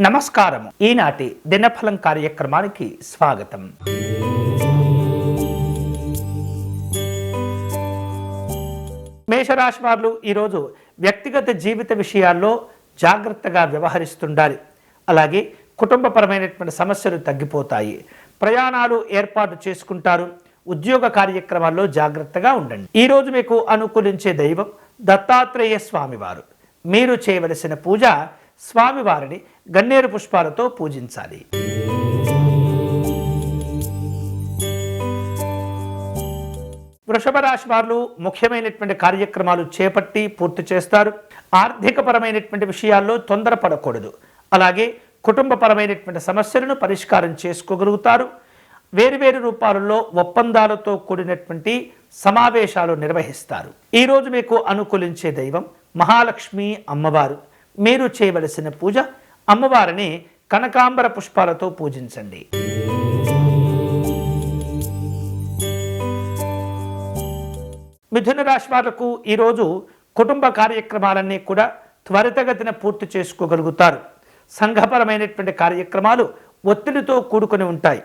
నమస్కారం ఈనాటి దినఫలం కార్యక్రమానికి స్వాగతం. మేషరాశి వారు ఈరోజు వ్యక్తిగత జీవిత విషయాల్లో జాగ్రత్తగా వ్యవహరిస్తుండాలి. అలాగే కుటుంబపరమైనటువంటి సమస్యలు తగ్గిపోతాయి. ప్రయాణాలు ఏర్పాటు చేసుకుంటారు. ఉద్యోగ కార్యక్రమాల్లో జాగ్రత్తగా ఉండండి. ఈరోజు మీకు అనుకూలించే దైవం దత్తాత్రేయ స్వామివారు. మీరు చేయవలసిన పూజ స్వామివారిని గన్నేరు పుష్పాలతో పూజించాలి. వృషభ రాశి వారు ముఖ్యమైనటువంటి కార్యక్రమాలు చేపట్టి పూర్తి చేస్తారు. ఆర్థికపరమైనటువంటి విషయాల్లో తొందరపడకూడదు. అలాగే కుటుంబపరమైనటువంటి సమస్యలను పరిష్కారం చేసుకోగలుగుతారు. వేరువేరు రూపాలలో ఒప్పందాలతో కూడినటువంటి సమావేశాలు నిర్వహిస్తారు. ఈరోజు మీకు అనుకూలించే దైవం మహాలక్ష్మి అమ్మవారు. మీరు చేయవలసిన పూజ అమ్మవారిని కనకాంబర పుష్పాలతో పూజించండి. మిథున రాశి వాళ్ళకు ఈరోజు కుటుంబ కార్యక్రమాలన్నీ కూడా త్వరితగతిన పూర్తి చేసుకోగలుగుతారు. సంఘపరమైనటువంటి కార్యక్రమాలు ఒత్తిడితో కూడుకొని ఉంటాయి.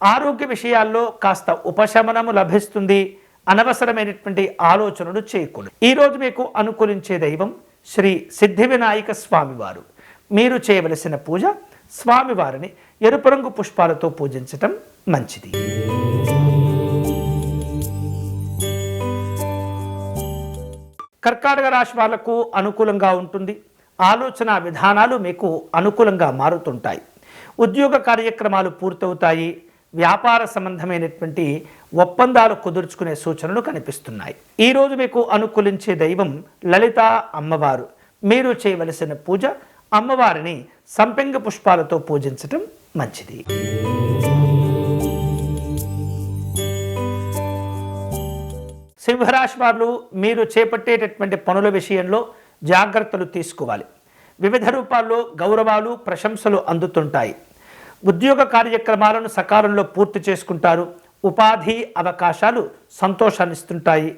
ఆరోగ్య విషయాల్లో కాస్త ఉపశమనము లభిస్తుంది. అనవసరమైనటువంటి ఆలోచనలు చేయకూడదు ఈరోజు మీకు అనుకూలించే దైవం శ్రీ సిద్ధి వినాయక స్వామివారు. మీరు చేయవలసిన పూజ స్వామివారిని ఎరుపు రంగు పుష్పాలతో పూజించటం మంచిది. కర్కాటక రాశి వాళ్ళకు అనుకూలంగా ఉంటుంది. ఆలోచన విధానాలు మీకు అనుకూలంగా మారుతుంటాయి. ఉద్యోగ కార్యక్రమాలు పూర్తవుతాయి. వ్యాపార సంబంధమైనటువంటి ఒప్పందాలు కుదుర్చుకునే సూచనలు కనిపిస్తున్నాయి. ఈరోజు మీకు అనుకూలించే దైవం లలిత అమ్మవారు. మీరు చేయవలసిన పూజ అమ్మవారిని సంపెంగ పుష్పాలతో పూజించటం మంచిది. సింహరాశి వారు మీరు చేపట్టేటటువంటి పనుల విషయంలో జాగ్రత్తలు తీసుకోవాలి. వివిధ రూపాల్లో గౌరవాలు ప్రశంసలు అందుతుంటాయి. ఉద్యోగ కార్యక్రమాలను సకాలంలో పూర్తి చేసుకుంటారు. ఉపాధి అవకాశాలు సంతోషాన్నిస్తుంటాయి.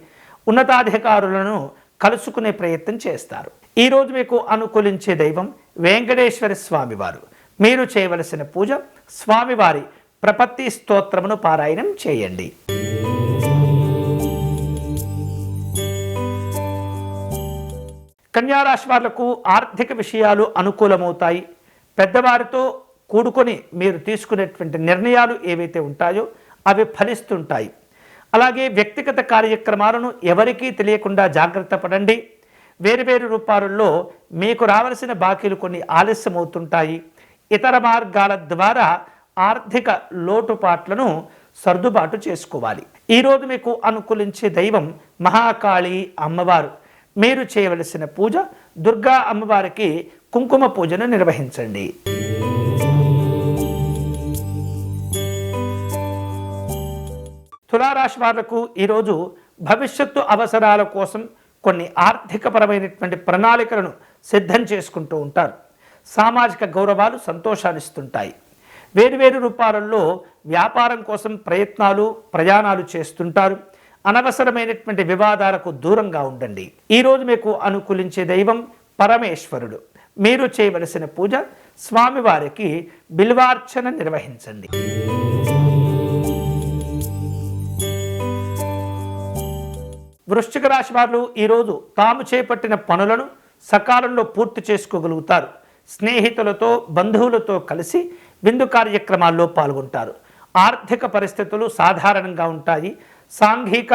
ఉన్నతాధికారులను కలుసుకునే ప్రయత్నం చేస్తారు. ఈరోజు మీకు అనుకూలించే దైవం వెంకటేశ్వర స్వామివారు. మీరు చేయవలసిన పూజ స్వామివారి ప్రపత్తి స్తోత్రమును పారాయణం చేయండి. కన్యారాశి వాళ్ళకు ఆర్థిక విషయాలు అనుకూలమవుతాయి. పెద్దవారితో కూడుకొని మీరు తీసుకునేటువంటి నిర్ణయాలు ఏవైతే ఉంటాయో అవి ఫలిస్తుంటాయి. అలాగే వ్యక్తిగత కార్యక్రమాలను ఎవరికీ తెలియకుండా జాగ్రత్త పడండి. వేరువేరు రూపాలలో మీకు రావలసిన బాకీలు కొన్ని ఆలస్యం అవుతుంటాయి ఇతర మార్గాల ద్వారా ఆర్థిక లోటుపాట్లను సర్దుబాటు చేసుకోవాలి. ఈరోజు మీకు అనుకూలించే దైవం మహాకాళి అమ్మవారు. మీరు చేయవలసిన పూజ దుర్గా అమ్మవారికి కుంకుమ పూజను నిర్వహించండి. తులారాశి వాళ్ళకు ఈరోజు భవిష్యత్తు అవసరాల కోసం కొన్ని ఆర్థికపరమైనటువంటి ప్రణాళికలను సిద్ధం చేసుకుంటూ ఉంటారు. సామాజిక గౌరవాలు సంతోషాన్నిస్తుంటాయి. వేరువేరు రూపాలలో వ్యాపారం కోసం ప్రయత్నాలు ప్రయాణాలు చేస్తుంటారు. అనవసరమైనటువంటి వివాదాలకు దూరంగా ఉండండి. ఈరోజు మీకు అనుకూలించే దైవం పరమేశ్వరుడు. మీరు చేయవలసిన పూజ స్వామివారికి బిల్వార్చన నిర్వహించండి. వృశ్చిక రాశి వారు ఈరోజు తాము చేపట్టిన పనులను సకాలంలో పూర్తి చేసుకోగలుగుతారు. స్నేహితులతో బంధువులతో కలిసి విందు కార్యక్రమాల్లో పాల్గొంటారు. ఆర్థిక పరిస్థితులు సాధారణంగా ఉంటాయి. సాంఘిక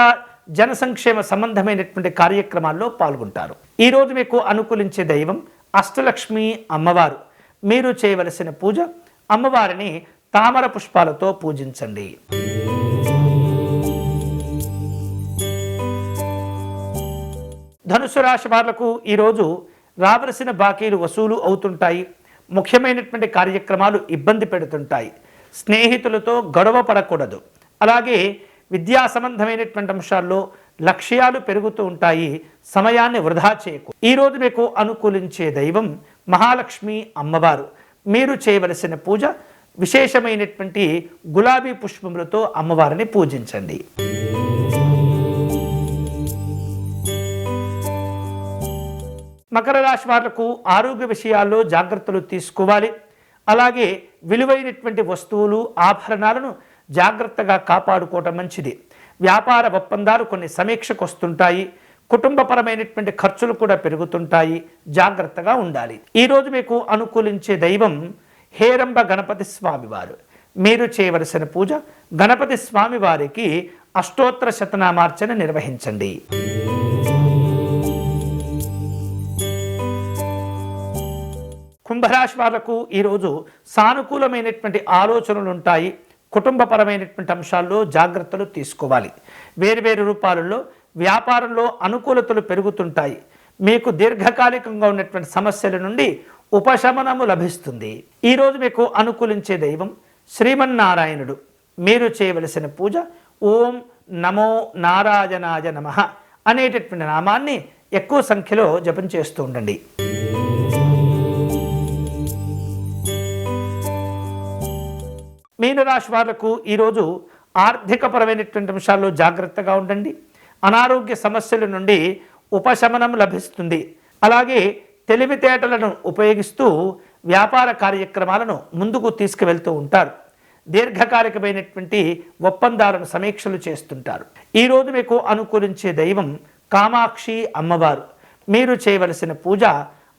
జన సంక్షేమ సంబంధమైనటువంటి కార్యక్రమాల్లో పాల్గొంటారు. ఈరోజు మీకు అనుకూలించే దైవం అష్టలక్ష్మి అమ్మవారు. మీరు చేయవలసిన పూజ అమ్మవారిని తామర పుష్పాలతో పూజించండి. ధనుసు రాశి వాళ్ళకు ఈరోజు రావలసిన బాకీలు వసూలు అవుతుంటాయి. ముఖ్యమైనటువంటి కార్యక్రమాలు ఇబ్బంది పెడుతుంటాయి. స్నేహితులతో గొడవ పడకూడదు. అలాగే విద్యా సంబంధమైనటువంటి అంశాల్లో లక్ష్యాలు పెరుగుతూ ఉంటాయి. సమయాన్ని వృధా చేయకు. ఈరోజు మీకు అనుకూలించే దైవం మహాలక్ష్మి అమ్మవారు. మీరు చేయవలసిన పూజ విశేషమైనటువంటి గులాబీ పుష్పములతో అమ్మవారిని పూజించండి. మకర రాశి వాళ్ళకు ఆరోగ్య విషయాల్లో జాగ్రత్తలు తీసుకోవాలి. అలాగే విలువైనటువంటి వస్తువులు ఆభరణాలను జాగ్రత్తగా కాపాడుకోవటం మంచిది. వ్యాపార ఒప్పందాలు కొన్ని సమీక్షకు వస్తుంటాయి. కుటుంబపరమైనటువంటి ఖర్చులు కూడా పెరుగుతుంటాయి. జాగ్రత్తగా ఉండాలి. ఈరోజు మీకు అనుకూలించే దైవం హేరంబ గణపతి స్వామివారు. మీరు చేయవలసిన పూజ గణపతి స్వామివారికి అష్టోత్తర శతనామార్చన నిర్వహించండి. కుంభరాశి వాళ్ళకు ఈరోజు సానుకూలమైనటువంటి ఆలోచనలు ఉంటాయి కుటుంబపరమైనటువంటి అంశాల్లో జాగ్రత్తలు తీసుకోవాలి. వేరువేరు రూపాలలో వ్యాపారంలో అనుకూలతలు పెరుగుతుంటాయి. మీకు దీర్ఘకాలికంగా ఉన్నటువంటి సమస్యల నుండి ఉపశమనము లభిస్తుంది. ఈరోజు మీకు అనుకూలించే దైవం శ్రీమన్నారాయణుడు. మీరు చేయవలసిన పూజ ఓం నమో నారాయణాయ నమ అనేటటువంటి నామాన్ని ఎక్కువ సంఖ్యలో జపం చేస్తూ ఉండండి. మీనరాశి వాళ్ళకు ఈరోజు ఆర్థికపరమైనటువంటి అంశాల్లో జాగ్రత్తగా ఉండండి. అనారోగ్య సమస్యల నుండి ఉపశమనం లభిస్తుంది. అలాగే తెలివితేటలను ఉపయోగిస్తూ వ్యాపార కార్యక్రమాలను ముందుకు తీసుకువెళ్తూ ఉంటారు. దీర్ఘకాలికమైనటువంటి ఒప్పందాలను సమీక్షలు చేస్తుంటారు. ఈరోజు మీకు అనుకూలించే దైవం కామాక్షి అమ్మవారు. మీరు చేయవలసిన పూజ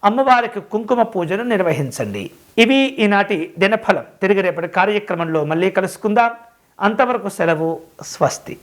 అమ్మవారికి కుంకుమ పూజను నిర్వహించండి. ఇవి ఈనాటి దినఫలం. తిరిగి రేపటి కార్యక్రమంలో మళ్ళీ కలుసుకుందాం. అంతవరకు సెలవు స్వస్తి.